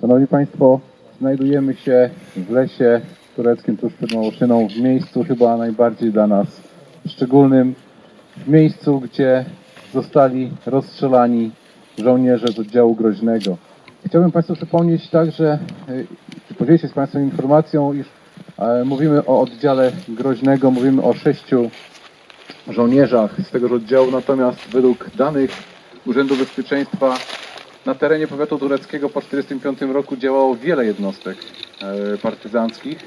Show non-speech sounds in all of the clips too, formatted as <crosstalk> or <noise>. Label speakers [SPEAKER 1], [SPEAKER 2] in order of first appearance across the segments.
[SPEAKER 1] Szanowni Państwo, znajdujemy się w lesie tureckim tuż przed Małoszyną, w miejscu chyba najbardziej dla nas szczególnym, w miejscu, gdzie zostali rozstrzelani żołnierze z oddziału groźnego. Chciałbym Państwu przypomnieć także, czy podzielić się z Państwem informacją, iż e, mówimy o oddziale groźnego, mówimy o sześciu żołnierzach z tegoż oddziału, natomiast według danych Urzędu Bezpieczeństwa na terenie powiatu tureckiego po 1945 roku działało wiele jednostek e, partyzanckich,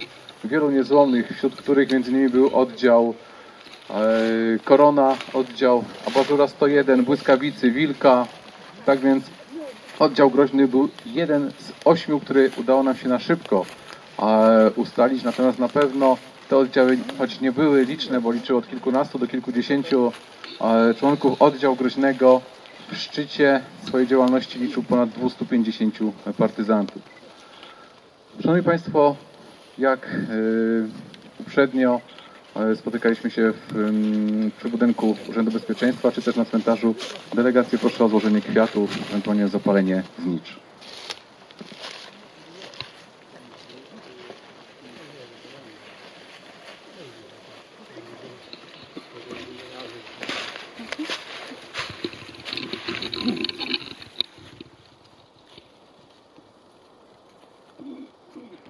[SPEAKER 1] wielu niezłomnych, wśród których m.in. był oddział e, Korona, oddział Abażura 101, Błyskawicy, Wilka. Tak więc oddział groźny był jeden z ośmiu, który udało nam się na szybko e, ustalić, natomiast na pewno te oddziały, choć nie były liczne, bo liczyły od kilkunastu do kilkudziesięciu członków oddziału groźnego, szczycie swojej działalności liczył ponad 250 partyzantów. Szanowni Państwo, jak e, uprzednio e, spotykaliśmy się w, przy budynku Urzędu Bezpieczeństwa, czy też na cmentarzu, delegację proszę o złożenie kwiatów, ewentualnie zapalenie znicz. Thank you.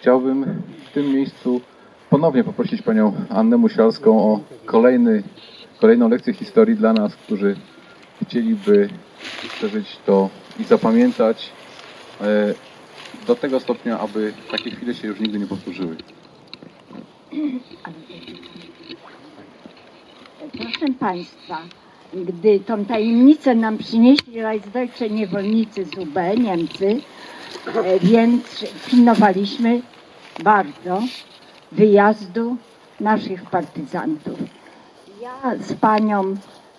[SPEAKER 1] Chciałbym w tym miejscu ponownie poprosić Panią Annę Musialską o kolejny, kolejną lekcję historii dla nas, którzy chcieliby przeżyć to i zapamiętać e, do tego stopnia, aby takie chwile się już nigdy nie powtórzyły.
[SPEAKER 2] Proszę Państwa, gdy tą tajemnicę nam przynieśli Reichsdeutsche niewolnicy z UB, Niemcy, więc pilnowaliśmy bardzo wyjazdu naszych partyzantów. Ja z panią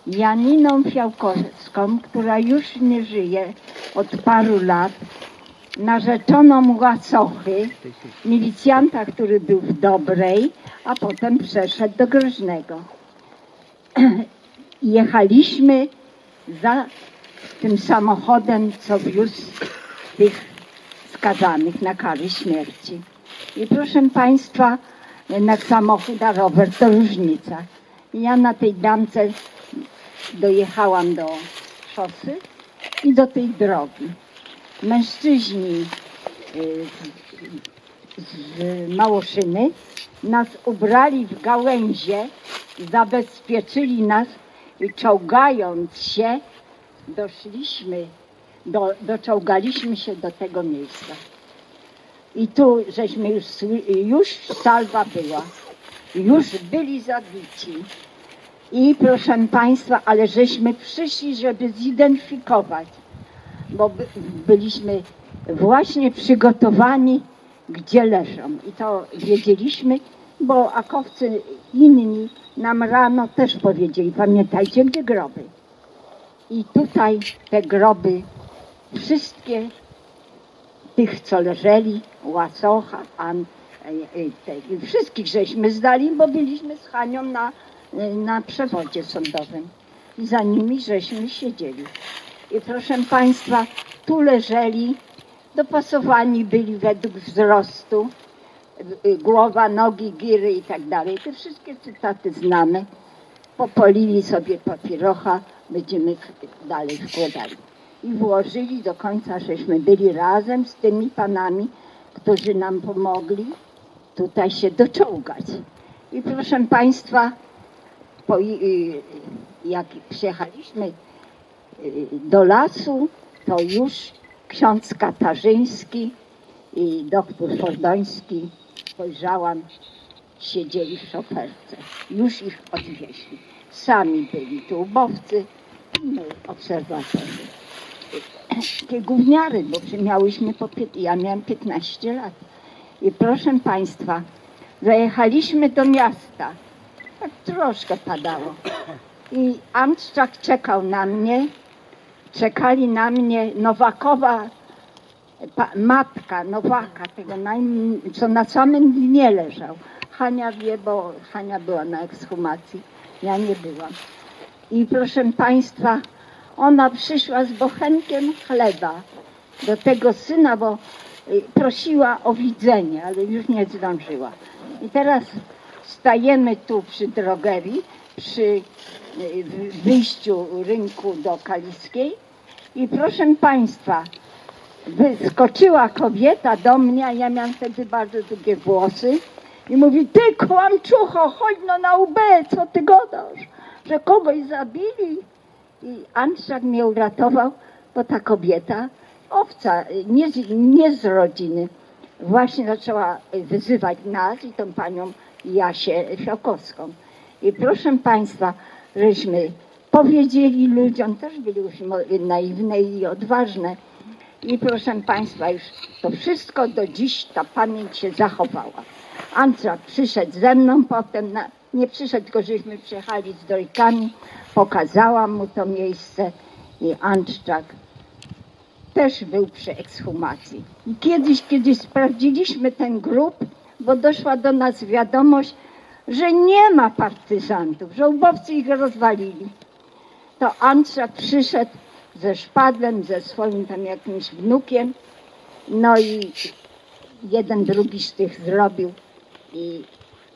[SPEAKER 2] Janiną Fiałkowską, która już nie żyje od paru lat, narzeczoną Łasochy, milicjanta, który był w Dobrej, a potem przeszedł do Groźnego <clears throat> jechaliśmy za tym samochodem, co wiózł tych skazanych na kary śmierci. I proszę Państwa, na samochód, a rower to różnica. Ja na tej damce dojechałam do szosy i do tej drogi. Mężczyźni y, z, z Małoszyny nas ubrali w gałęzie, zabezpieczyli nas i czołgając się doszliśmy, do, doczołgaliśmy się do tego miejsca. I tu żeśmy już, już salwa była, już byli zabici. I proszę Państwa, ale żeśmy przyszli, żeby zidentyfikować, bo by, byliśmy właśnie przygotowani, gdzie leżą. I to wiedzieliśmy, bo akowcy inni nam rano też powiedzieli, pamiętajcie, gdzie groby. I tutaj te groby, wszystkie tych, co leżeli, Łasocha, An, e, e, wszystkich żeśmy zdali, bo byliśmy z Hanią na, e, na przewodzie sądowym. I za nimi żeśmy siedzieli. I proszę Państwa, tu leżeli, dopasowani byli według wzrostu, głowa, nogi, giry i tak dalej. Te wszystkie cytaty znamy. Popolili sobie papierocha, będziemy dalej wkładali. I włożyli do końca, żeśmy byli razem z tymi panami, którzy nam pomogli tutaj się doczołgać. I proszę Państwa, po, y, jak przyjechaliśmy y, do lasu, to już ksiądz Katarzyński i doktor Fordoński, spojrzałam, siedzieli w szoferce. Już ich odwieźli. Sami byli tu ubowcy, inny obserwatorzy. Takie gówniary, bo miałyśmy po ja miałam 15 lat. I proszę Państwa, zajechaliśmy do miasta. Tak troszkę padało. I Amstrak czekał na mnie. Czekali na mnie Nowakowa matka Nowaka, tego co na samym dnie leżał. Hania wie, bo Hania była na ekshumacji, ja nie byłam. I proszę Państwa, ona przyszła z bochenkiem chleba do tego syna, bo y, prosiła o widzenie, ale już nie zdążyła. I teraz stajemy tu przy drogerii, przy y, wyjściu rynku do Kaliskiej i proszę Państwa, wyskoczyła kobieta do mnie, a ja miałam wtedy bardzo długie włosy i mówi, ty kłamczucho, chodź no na UB, co ty gadasz, że kogoś zabili. I Anszak mnie uratował, bo ta kobieta, owca, nie z, nie z rodziny, właśnie zaczęła wyzywać nas i tą panią Jasię Fiałkowską. I proszę Państwa, żeśmy powiedzieli ludziom, też byli już mo- naiwne i odważne, i proszę Państwa, już to wszystko do dziś ta pamięć się zachowała. Antrak przyszedł ze mną potem, na, nie przyszedł, tylko żeśmy przyjechali z dojkami, pokazałam mu to miejsce i Antrak też był przy ekshumacji. I kiedyś, kiedy sprawdziliśmy ten grób, bo doszła do nas wiadomość, że nie ma partyzantów, że ubowcy ich rozwalili. To Antrak przyszedł ze szpadlem, ze swoim tam jakimś wnukiem, no i jeden drugi z tych zrobił i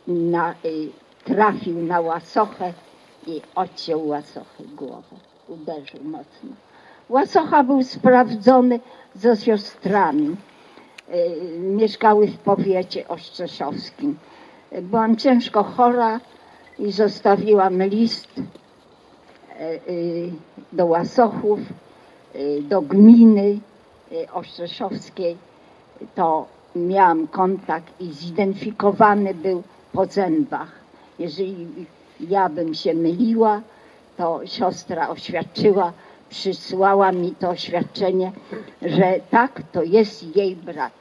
[SPEAKER 2] na, y, trafił na łasochę i odciął łasochę głowę, uderzył mocno. Łasocha był sprawdzony ze siostrami. Y, mieszkały w powiecie ostrzeszowskim. Y, Byłam ciężko chora i zostawiłam list e, y, do Łasochów, y, do gminy y, Ostrzeszowskiej, to miałam kontakt i zidentyfikowany był po zębach. Jeżeli ja bym się myliła, to siostra oświadczyła, przysłała mi to oświadczenie, że tak, to jest jej brat,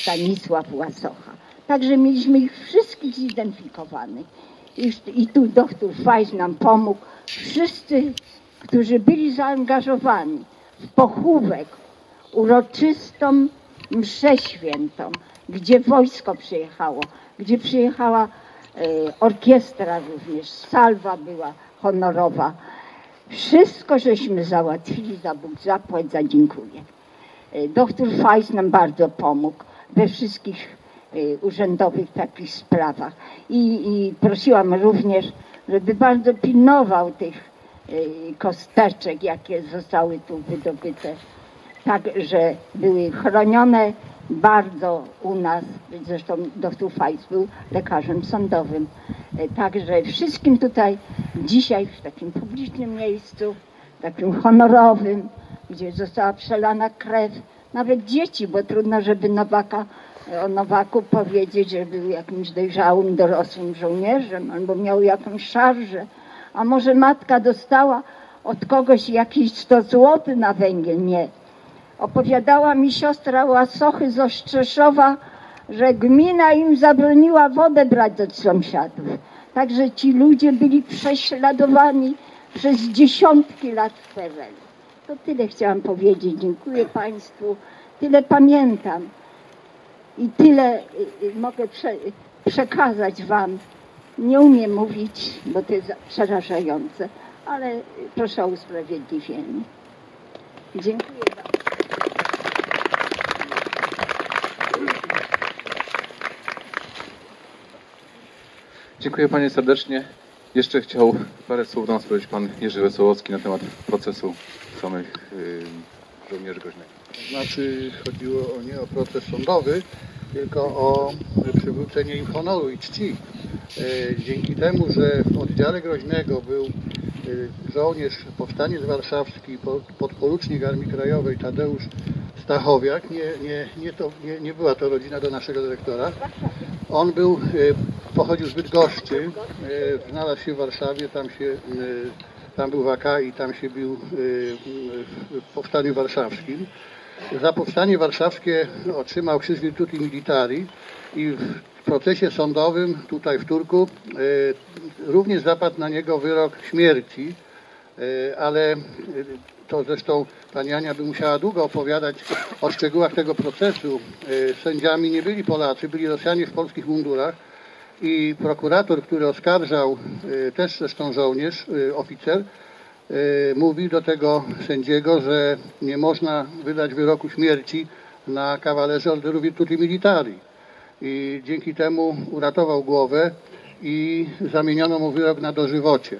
[SPEAKER 2] Stanisław Łasocha. Także mieliśmy ich wszystkich zidentyfikowanych. I, I tu doktor Fajs nam pomógł. Wszyscy, którzy byli zaangażowani w pochówek, uroczystą mszę świętą, gdzie wojsko przyjechało, gdzie przyjechała orkiestra również, salwa była honorowa. Wszystko żeśmy załatwili, za Bóg zapłać, za dziękuję. E, Doktor Fajs nam bardzo pomógł we wszystkich e, urzędowych takich sprawach. I, I prosiłam również, żeby bardzo pilnował tych kosteczek, jakie zostały tu wydobyte. Tak, że były chronione bardzo u nas, zresztą doktor Fajs był lekarzem sądowym. E, Także wszystkim tutaj dzisiaj w takim publicznym miejscu, takim honorowym, gdzie została przelana krew, nawet dzieci, bo trudno, żeby Nowaka, o Nowaku powiedzieć, że był jakimś dojrzałym, dorosłym żołnierzem albo miał jakąś szarżę. A może matka dostała od kogoś jakieś 100 zł na węgiel? Nie. Opowiadała mi siostra Łasochy z Ostrzeszowa, że gmina im zabroniła wodę brać od sąsiadów. Także ci ludzie byli prześladowani przez dziesiątki lat w PRL. To tyle chciałam powiedzieć. Dziękuję Państwu. Tyle pamiętam i tyle y, y, mogę prze, przekazać Wam. Nie umiem mówić, bo to jest przerażające, ale proszę o usprawiedliwienie. Dziękuję bardzo.
[SPEAKER 1] Dziękuję Panie serdecznie. Jeszcze chciał parę słów nas powiedzieć Pan Jerzy Wesołowski na temat procesu samych y, żołnierzy groźnego.
[SPEAKER 3] To znaczy chodziło o, nie o proces sądowy, tylko o przywrócenie im honoru i czci. E, Dzięki temu, że w oddziale groźnego był e, żołnierz powstaniec warszawski, po- podporucznik Armii Krajowej Tadeusz Stachowiak, nie, nie, nie, to, nie, nie była to rodzina do naszego dyrektora. On był, e, pochodził z Bydgoszczy, e, znalazł się w Warszawie, tam się e, tam był AK i tam się bił y, w Powstaniu Warszawskim. Za Powstanie Warszawskie otrzymał Krzyż Virtuti Militari i w procesie sądowym tutaj w Turku również zapadł na niego wyrok śmierci, ale to zresztą pani Ania by musiała długo opowiadać o szczegółach tego procesu. Sędziami nie byli Polacy, byli Rosjanie w polskich mundurach i prokurator, który oskarżał, y, też zresztą żołnierz, y, oficer, y, mówi do tego sędziego, że nie można wydać wyroku śmierci na kawalerze Orderu Virtuti Militari. I dzięki temu uratował głowę i zamieniono mu wyrok na dożywocie.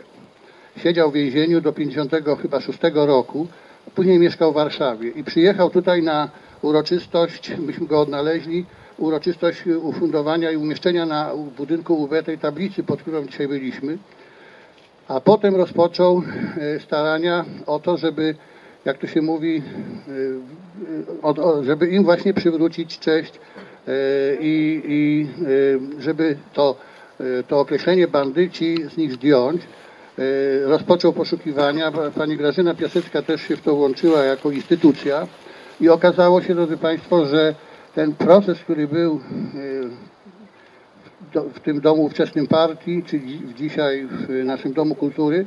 [SPEAKER 3] Siedział w więzieniu do 56 chyba szóstego roku, a później mieszkał w Warszawie i przyjechał tutaj na uroczystość, myśmy go odnaleźli, uroczystość ufundowania i umieszczenia na budynku UB tej tablicy, pod którą dzisiaj byliśmy. A potem rozpoczął e, starania o to, żeby, jak to się mówi, e, żeby im właśnie przywrócić cześć e, i, i żeby to, to określenie bandyci z nich zdjąć. Rozpoczął poszukiwania. Pa- Pani Grażyna Piasecka też się w to włączyła jako instytucja i okazało się, drodzy Państwo, że ten proces, który był e, w tym domu ówczesnym partii, czy dzi- dzisiaj w naszym Domu Kultury,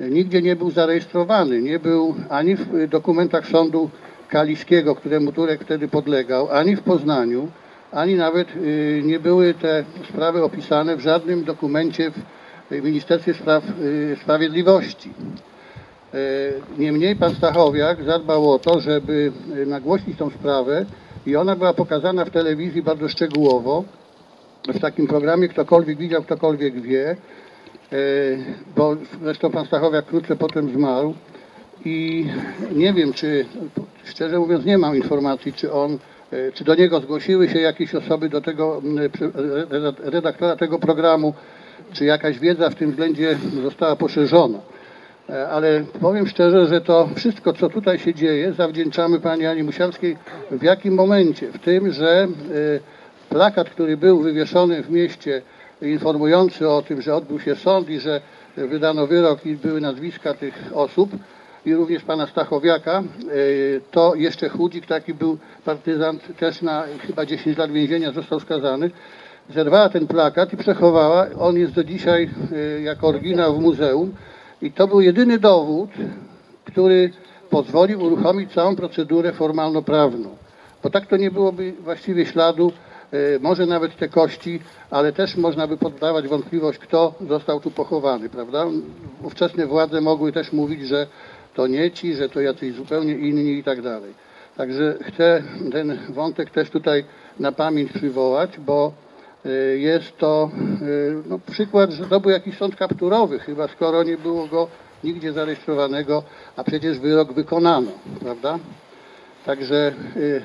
[SPEAKER 3] e, nigdzie nie był zarejestrowany. Nie był ani w e, dokumentach sądu kaliskiego, któremu Turek wtedy podlegał, ani w Poznaniu, ani nawet e, nie były te sprawy opisane w żadnym dokumencie w Ministerstwie Spraw, e, Sprawiedliwości. E, Niemniej pan Stachowiak zadbał o to, żeby e, nagłośnić tą sprawę i ona była pokazana w telewizji bardzo szczegółowo w takim programie ktokolwiek widział, ktokolwiek wie, e, bo zresztą pan Stachowiak krótce potem zmarł i nie wiem, czy, szczerze mówiąc nie mam informacji, czy on, e, czy do niego zgłosiły się jakieś osoby do tego reda- redaktora tego programu, czy jakaś wiedza w tym względzie została poszerzona. E, Ale powiem szczerze, że to wszystko, co tutaj się dzieje, zawdzięczamy pani Ani Musialskiej w jakim momencie? W tym, że e, plakat, który był wywieszony w mieście, informujący o tym, że odbył się sąd i że wydano wyrok i były nazwiska tych osób i również pana Stachowiaka, e, to jeszcze Chudzik, taki był partyzant, też na chyba 10 lat więzienia został skazany, zerwała ten plakat i przechowała. On jest do dzisiaj jako oryginał w muzeum. I to był jedyny dowód, który pozwolił uruchomić całą procedurę formalno-prawną. Bo tak to nie byłoby właściwie śladu, e, może nawet te kości, ale też można by poddawać wątpliwość, kto został tu pochowany, prawda? Ówczesne władze mogły też mówić, że to nie ci, że to jacyś zupełnie inni i tak dalej. Także chcę ten wątek też tutaj na pamięć przywołać, bo jest to y, no, przykład, że to był jakiś sąd kapturowy, chyba skoro nie było go nigdzie zarejestrowanego, a przecież wyrok wykonano, prawda? Także y,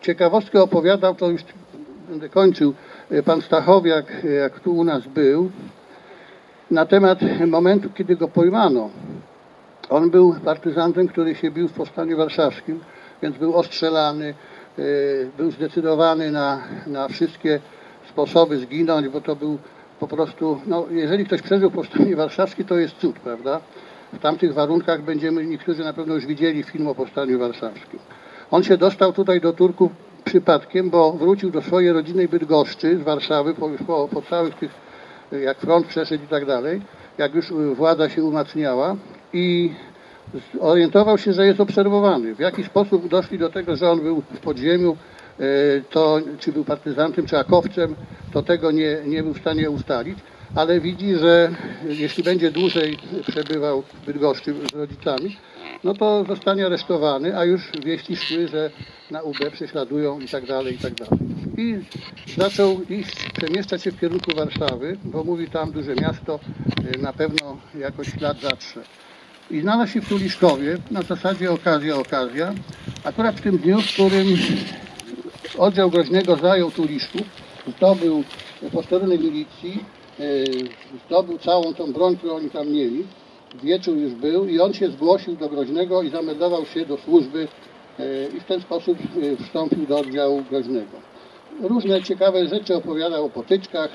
[SPEAKER 3] ciekawostkę opowiadał, to już będę kończył, y, pan Stachowiak, y, jak tu u nas był, na temat momentu, kiedy go pojmano. On był partyzantem, który się bił w Powstaniu Warszawskim, więc był ostrzelany, y, był zdecydowany na, na wszystkie sposoby zginąć, bo to był po prostu, no, jeżeli ktoś przeżył Powstanie Warszawskie, to jest cud, prawda? W tamtych warunkach będziemy, niektórzy na pewno już widzieli film o Powstaniu Warszawskim. On się dostał tutaj do Turków przypadkiem, bo wrócił do swojej rodzinnej Bydgoszczy z Warszawy po, po, po całych tych, jak front przeszedł i tak dalej, jak już y, władza się umacniała i zorientował się, że jest obserwowany. W jaki sposób doszli do tego, że on był w podziemiu, to czy był partyzantem, czy akowcem, to tego nie, nie był w stanie ustalić, ale widzi, że jeśli będzie dłużej przebywał w Bydgoszczy z rodzicami, no to zostanie aresztowany, a już wieści szły, że na UB prześladują i tak dalej, i tak dalej. I zaczął iść, przemieszczać się w kierunku Warszawy, bo mówi tam duże miasto, e, na pewno jakoś ślad zatrze. I znalazł się w Tuliszkowie, na zasadzie okazja, okazja. Akurat w tym dniu, w którym oddział groźnego zajął Tuliszków, zdobył posterunek milicji, e, zdobył całą tą broń, którą oni tam mieli. Wieczór już był i on się zgłosił do groźnego i zameldował się do służby e, i w ten sposób e, wstąpił do oddziału groźnego. Różne ciekawe rzeczy opowiadał o potyczkach.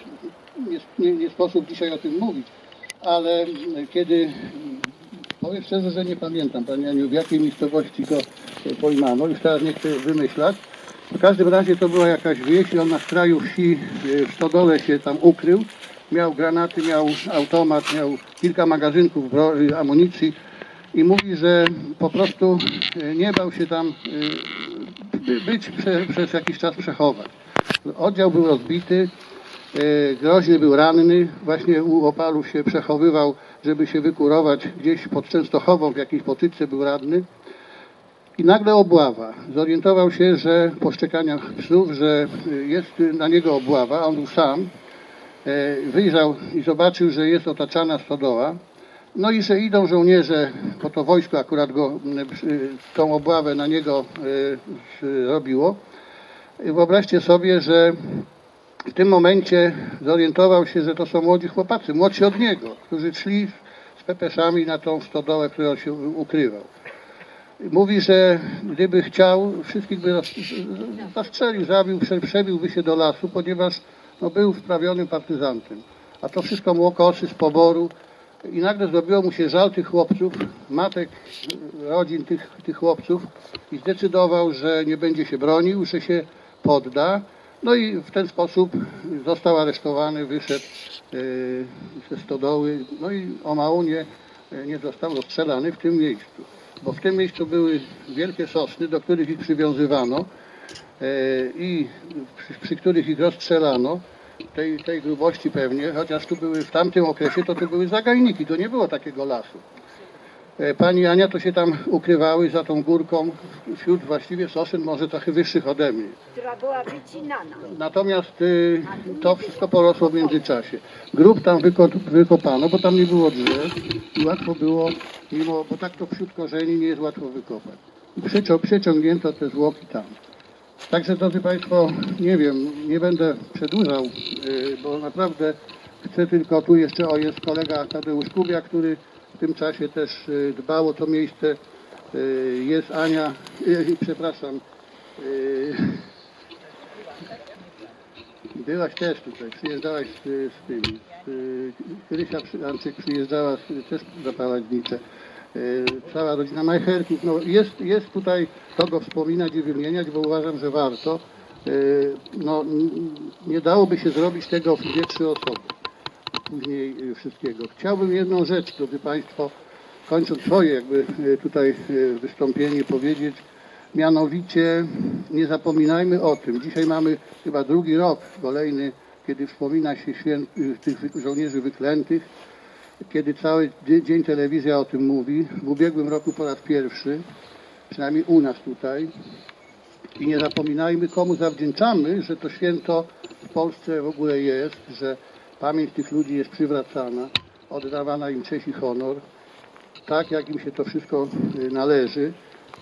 [SPEAKER 3] Nie, nie, nie sposób dzisiaj o tym mówić, ale kiedy Powiem szczerze, że nie pamiętam, Panie Aniu, w jakiej miejscowości go pojmano. Już teraz nie chcę wymyślać. W każdym razie to była jakaś wieś i on na skraju wsi e, w stodole się tam ukrył. Miał granaty, miał automat, miał kilka magazynków e, amunicji i mówi, że po prostu e, nie bał się tam by- być prze, przez jakiś czas przechować. Oddział był rozbity, groźny był ranny, właśnie u opalów się przechowywał, żeby się wykurować gdzieś pod Częstochową, w jakiejś potyczce był radny. I nagle obława. Zorientował się, że po szczekaniach psów, że y, jest na niego obława, on był sam. E, Wyjrzał i zobaczył, że jest otaczana stodoła. No i że idą żołnierze, bo to wojsko akurat go, tą obławę na niego e, robiło. Wyobraźcie sobie, że w tym momencie zorientował się, że to są młodzi chłopacy, młodsi od niego, którzy szli z pepeszami na tą stodołę, on się ukrywał. Mówi, że gdyby chciał, wszystkich by zastrzelił, zabił, prze- przebiłby się do lasu, ponieważ no, był wprawionym partyzantem. A to wszystko młokosy z poboru. I nagle zrobiło mu się żal tych chłopców, matek, rodzin tych, tych chłopców i zdecydował, że nie będzie się bronił, że się podda. No i w ten sposób został aresztowany, wyszedł e, ze stodoły, no i o mało nie, nie został rozstrzelany w tym miejscu. Bo w tym miejscu były wielkie sosny, do których ich przywiązywano e, i przy, przy których ich rozstrzelano, tej, tej grubości pewnie, chociaż tu były w tamtym okresie, to tu były zagajniki, to nie było takiego lasu. E, Pani Ania to się tam ukrywały za tą górką wśród właściwie sosyn może trochę wyższych ode mnie.
[SPEAKER 2] która była wycinana.
[SPEAKER 3] Natomiast y, to wszystko porosło w międzyczasie. Grób tam wyko, wykopano, bo tam nie było drzew i łatwo było, mimo, bo tak to wśród korzeni nie jest łatwo wykopać. I przycią, przyciągnięto te zwłoki tam. Także drodzy Państwo, nie wiem, nie będę przedłużał, y, bo naprawdę chcę tylko, tu jeszcze o jest kolega Tadeusz Kubia, który w tym czasie też y, dbał o to miejsce. Y, Jest Ania, y, przepraszam, Byłaś też tutaj, przyjeżdżałaś z, z tym. Krysia Anczyk przyjeżdżała też zapalać. E, Cała rodzina Majcherków. No jest, jest tutaj kogo wspominać i wymieniać, bo uważam, że warto. No, nie dałoby się zrobić tego w dwie, trzy osoby. Później e, wszystkiego. Chciałbym jedną rzecz, drodzy Państwo, kończąc swoje jakby e, tutaj e, wystąpienie powiedzieć. Mianowicie nie zapominajmy o tym. Dzisiaj mamy chyba drugi rok kolejny, kiedy wspomina się świę, tych żołnierzy wyklętych, kiedy cały dzie- dzień telewizja o tym mówi. W ubiegłym roku po raz pierwszy, przynajmniej u nas tutaj. I nie zapominajmy, komu zawdzięczamy, że to święto w Polsce w ogóle jest, że pamięć tych ludzi jest przywracana, oddawana im cześć i honor tak, jak im się to wszystko y, należy.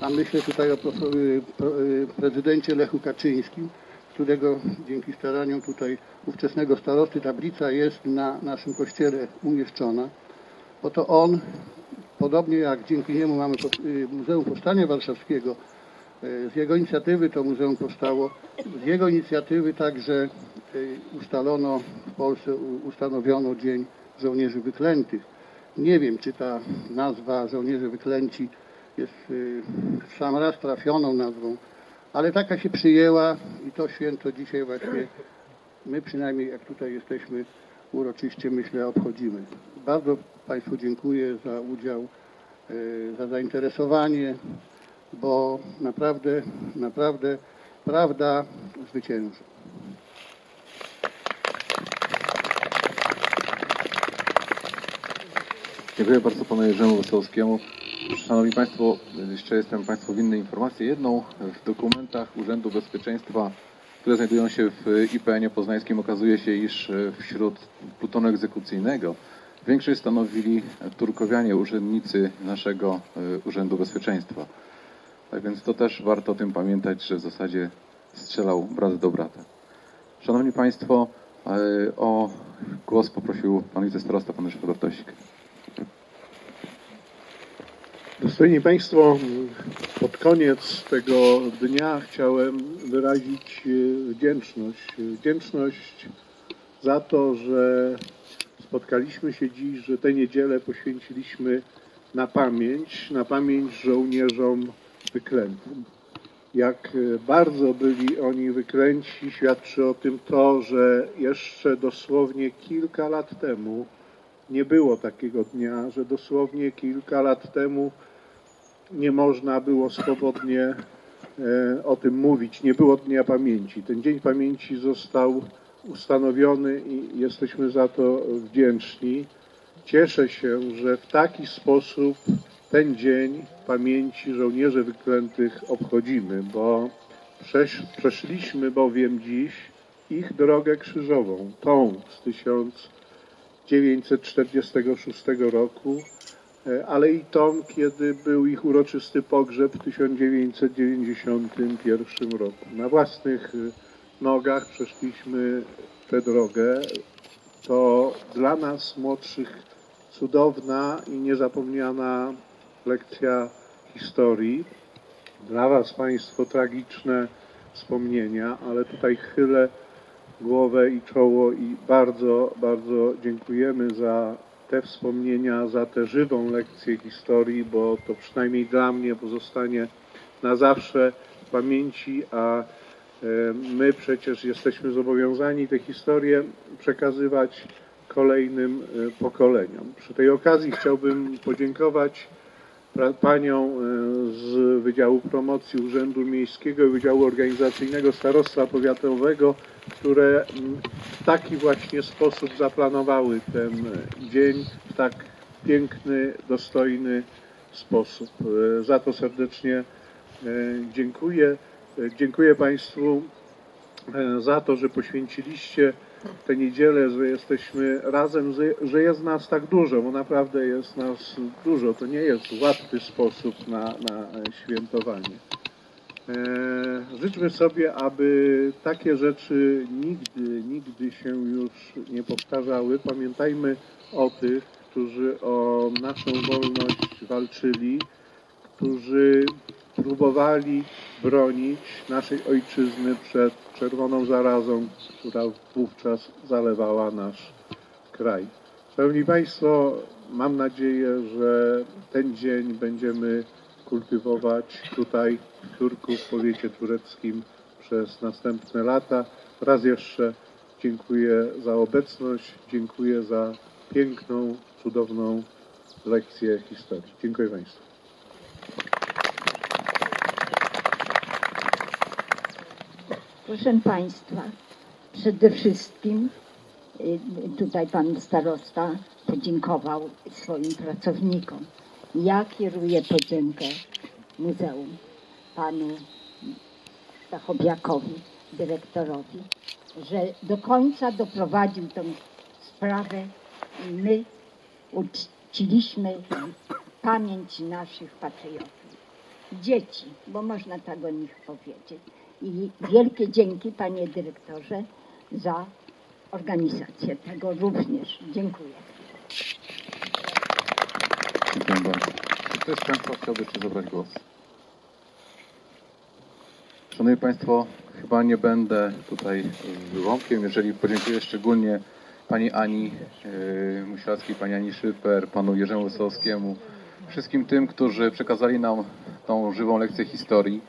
[SPEAKER 3] A myślę tutaj o y, y, prezydencie Lechu Kaczyńskim, którego dzięki staraniom tutaj ówczesnego starosty tablica jest na naszym kościele umieszczona, bo to on, podobnie jak dzięki niemu mamy Muzeum Powstania Warszawskiego, z jego inicjatywy to muzeum powstało, z jego inicjatywy także y, ustalono w Polsce, ustanowiono Dzień Żołnierzy Wyklętych. Nie wiem, czy ta nazwa żołnierze wyklęci jest w sam raz trafioną nazwą, ale taka się przyjęła i to święto dzisiaj właśnie my przynajmniej jak tutaj jesteśmy uroczyście myślę obchodzimy. Bardzo Państwu dziękuję za udział, za zainteresowanie, bo naprawdę, naprawdę prawda zwycięży.
[SPEAKER 1] Dziękuję bardzo panu Jerzemu Wesołowskiemu. Szanowni Państwo, jeszcze jestem Państwu winny informację jedną. W dokumentach Urzędu Bezpieczeństwa, które znajdują się w IPN-ie poznańskim, okazuje się, iż wśród plutonu egzekucyjnego większość stanowili turkowianie, urzędnicy naszego e, Urzędu Bezpieczeństwa. Tak więc to też warto o tym pamiętać, że w zasadzie strzelał brat do brata. Szanowni Państwo, e, o głos poprosił pan wicestarosta, pan Ryszard Bartosik.
[SPEAKER 4] Dostojni Państwo, pod koniec tego dnia chciałem wyrazić e, wdzięczność. Wdzięczność za to, że spotkaliśmy się dziś, że tę niedzielę poświęciliśmy na pamięć, na pamięć żołnierzom wyklętym. Jak e, bardzo byli oni wyklęci, świadczy o tym to, że jeszcze dosłownie kilka lat temu nie było takiego dnia, że dosłownie kilka lat temu nie można było swobodnie e, o tym mówić. Nie było Dnia Pamięci. Ten Dzień Pamięci został ustanowiony i jesteśmy za to wdzięczni. Cieszę się, że w taki sposób ten Dzień Pamięci Żołnierzy Wyklętych obchodzimy, bo przesz, przeszliśmy bowiem dziś ich drogę krzyżową, tą z 1946 roku, e, ale i tą, kiedy był ich uroczysty pogrzeb w 1991 roku. Na własnych e, nogach przeszliśmy tę drogę. To dla nas młodszych cudowna i niezapomniana lekcja historii. Dla Was Państwo tragiczne wspomnienia, ale tutaj chylę głowę i czoło i bardzo, bardzo dziękujemy za te wspomnienia, za tę żywą lekcję historii, bo to przynajmniej dla mnie pozostanie na zawsze w pamięci, a e, my przecież jesteśmy zobowiązani tę historię przekazywać kolejnym e, pokoleniom. Przy tej okazji chciałbym podziękować panią e, z Wydziału Promocji Urzędu Miejskiego i Wydziału Organizacyjnego Starostwa Powiatowego, które w taki właśnie sposób zaplanowały ten dzień w tak piękny, dostojny sposób. E, Za to serdecznie e, dziękuję. Dziękuję Państwu za to, że poświęciliście tę niedzielę, że jesteśmy razem, że- że jest nas tak dużo, bo naprawdę jest nas dużo. To nie jest łatwy sposób na, na świętowanie. E, życzmy sobie, aby takie rzeczy nigdy, nigdy się już nie powtarzały. Pamiętajmy o tych, którzy o naszą wolność walczyli, którzy próbowali bronić naszej ojczyzny przed czerwoną zarazą, która wówczas zalewała nasz kraj. Szanowni Państwo, mam nadzieję, że ten dzień będziemy kultywować tutaj w Turku, w powiecie tureckim przez następne lata. Raz jeszcze dziękuję za obecność, dziękuję za piękną, cudowną lekcję historii. Dziękuję Państwu.
[SPEAKER 2] Proszę Państwa, przede wszystkim y, tutaj Pan Starosta podziękował swoim pracownikom. Ja kieruję podziękę Muzeum Panu Stachowiakowi, dyrektorowi, że do końca doprowadził tę sprawę i my uczciliśmy pamięć naszych patriotów dzieci, bo można tak o nich powiedzieć. I wielkie dzięki panie dyrektorze za organizację tego również. Dziękuję.
[SPEAKER 1] Dziękuję bardzo. Czy ktoś z Państwa chciałby jeszcze zabrać głos? Szanowni Państwo, chyba nie będę tutaj wyłomkiem, jeżeli podziękuję szczególnie Pani Ani yy, Pani Ani Szyper, Panu Jerzemu Wesołowskiemu, wszystkim tym, którzy przekazali nam tą żywą lekcję historii.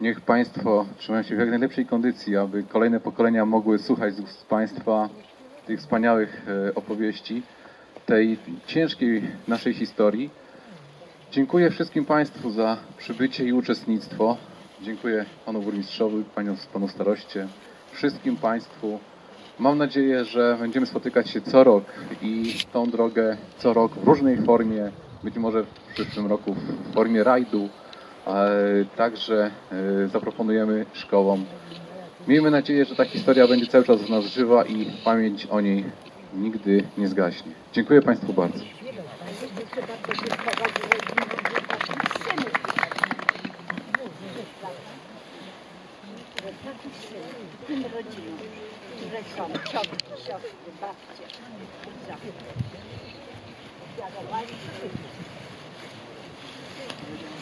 [SPEAKER 1] Niech Państwo trzymają się w jak najlepszej kondycji, aby kolejne pokolenia mogły słuchać z Państwa tych wspaniałych e, opowieści, tej ciężkiej naszej historii. Dziękuję wszystkim Państwu za przybycie i uczestnictwo. Dziękuję Panu Burmistrzowi, Panu, panu Staroście, wszystkim Państwu. Mam nadzieję, że będziemy spotykać się co rok i tą drogę co rok w różnej formie, być może w przyszłym roku w formie rajdu. Także e, zaproponujemy szkołom. Miejmy nadzieję, że ta historia będzie cały czas w nas żywa i pamięć o niej nigdy nie zgaśnie. Dziękuję Państwu bardzo.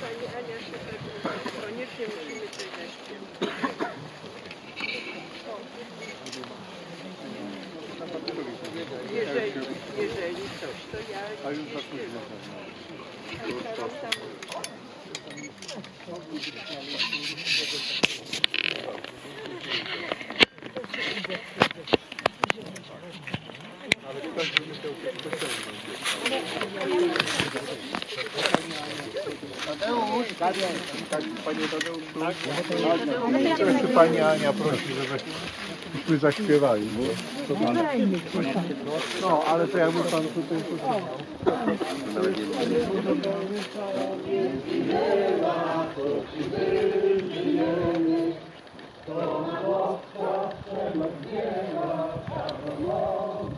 [SPEAKER 5] Pani Ania się koniecznie musimy coś zaśpiewać. jeżeli, jeżeli coś, to ja A już za późno Tak, panie Tadeuszu, tak?
[SPEAKER 4] jeszcze pani Ania prosi, żebyśmy zaśpiewali. Bo to pan... No, ale to jakby pan tutaj... To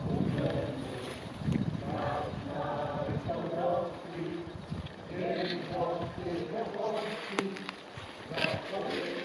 [SPEAKER 4] Thank you.